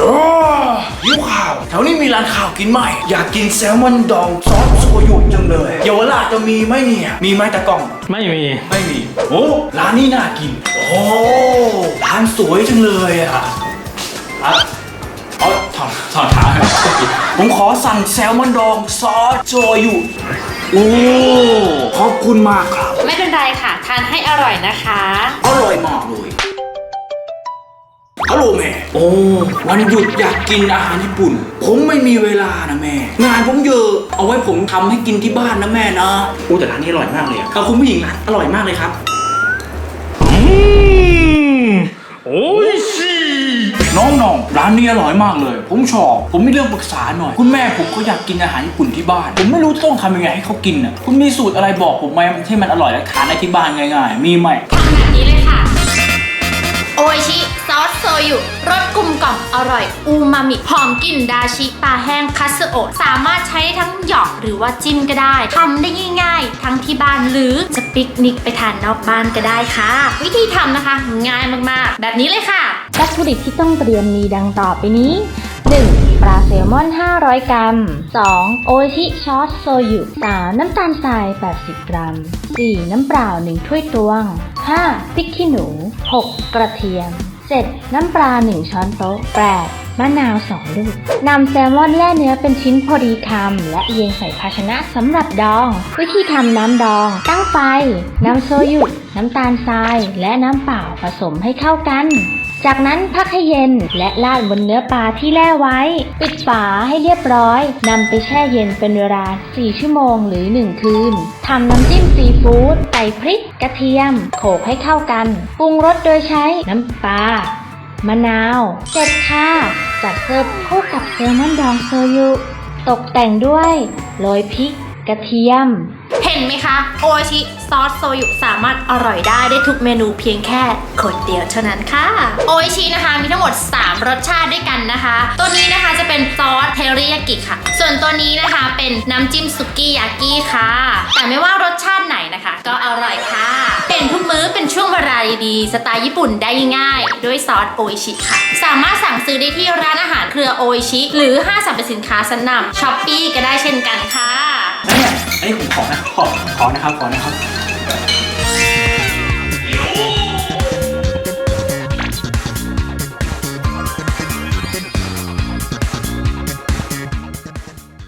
โอ้หิวข่าวแถวนี้มีร้านข่าวกินไหมอยากกินแซลมอนดองซอสโชยุจังเลยเยาวราชจะมีไหมเนี่ย มีไหมตะกล้อง ไม่มี ไม่มี โอ้ร้านนี้น่ากิน โอ้ร้านสวยจังเลยอะอะเอาถอดถอดขาผมขอสั่งแซลมอนดองซอสโชยุโอ้ขอบคุณมากครับ ไม่เป็นไรค่ะ ทานให้อร่อยนะคะ อร่อยมากเลยฮัล โหลแม่ โอ้ วันหยุดอยากกินอาหารญี่ปุ่น ผมไม่มีเวลานะแม่ งานผมเยอะ เอาไว้ผมทำให้กินที่บ้านนะแม่นะโอ้แต่ร้านนี้อร่อยมากเลยอะขอบคุณผู้หญิงร้านอร่อยมากเลยครับอืมโอ้ยสิน้องๆ ร้านนี้อร่อยมากเลย ผมชอบ ผมมีเรื่องปรึกษาหน่อย คุณแม่ผมเขาอยากกินอาหารญี่ปุ่นที่บ้าน ผมไม่รู้ต้องทำยังไงให้เขากินอะ คุณมีสูตรอะไรบอกผมไหมที่มันอร่อยและทานได้ที่บ้านง่ายๆ มีไหม ทำแบบนี้เลยค่ะ โอชิซอสโซยุรสกลุ่มกล่อมอร่อย อูมามิหอมกลิ่นดาชิปลาแห้งคัสโอะสามารถใช้ทั้งหยอกหรือว่าจิ้มก็ได้ทำได้ง่ายๆ ทั้งที่บ้านหรือจะปิกนิกไปทานนอกบ้านก็ได้ค่ะ วิธีทำนะคะ ง่ายมากๆ แบบนี้เลยค่ะวัตถุดิบที่ต้องเตรียมมีดังต่อไปนี้ 1. ปลาแซลมอน 500 กรัม 2. โออิชิซอสโซยุ 3. น้ำตาลทราย 80 กรัม 4. น้ำเปล่า 1 ถ้วยตวง 5. พริกขี้หนู 6. กระเทียม 7. น้ำปลา 1 ช้อนโต๊ะ 8. มะนาว 2 ลูก นำแซลมอนแล่เนื้อเป็นชิ้นพอดีคำและเรียงใส่ภาชนะสำหรับดอง วิธีทำน้ำดอง ตั้งไฟน้ำโซยุ น้ำตาลทราย และน้ำเปล่าผสมให้เข้ากัน จากนั้นพักให้เย็นและราดบนเนื้อปลาที่แล่ไว้ ปิดฝาให้เรียบร้อยนำไปแช่เย็นเป็นเวลา 4 ชั่วโมงหรือ 1 คืนทำน้ำจิ้มซีฟู้ดใส่พริกกระเทียม โขลกให้เข้ากัน ปรุงรสโดยใช้น้ำปลามะนาวเสร็จค่ะจัดเสิร์ฟคู่กับแซลมอนดองโซยุ ตกแต่งด้วยโรยพริก กระเทียม เห็นไหมคะ โอชิซอสโซยุสามารถอร่อยได้ได้ทุกเมนูเพียงแค่คนเดียวเท่านั้นค่ะ โอชินะคะมีทั้งหมด 3 รสชาติด้วยกันนะคะ ตัวนี้นะคะจะเป็นซอสเทริยากิค่ะ ส่วนตัวนี้นะคะเป็นน้ำจิ้มสุกี้ยากิค่ะ แต่ไม่ว่ารสชาติไหนนะคะ ก็อร่อยค่ะเป็นทุกมื้อเป็นช่วงเวลาดีๆสไตล์ญี่ปุ่นได้ง่าย ด้วยซอสโออิชิค่ะ สามารถสั่งซื้อได้ที่ร้านอาหารเครือโออิชิ หรือห้างสรรพสินค้าชั้นนำช้อปปี้ก็ได้เช่นกันค่ะ เนี่ยอันนี้ผมขอนะขอขอนะครับขอนะครับ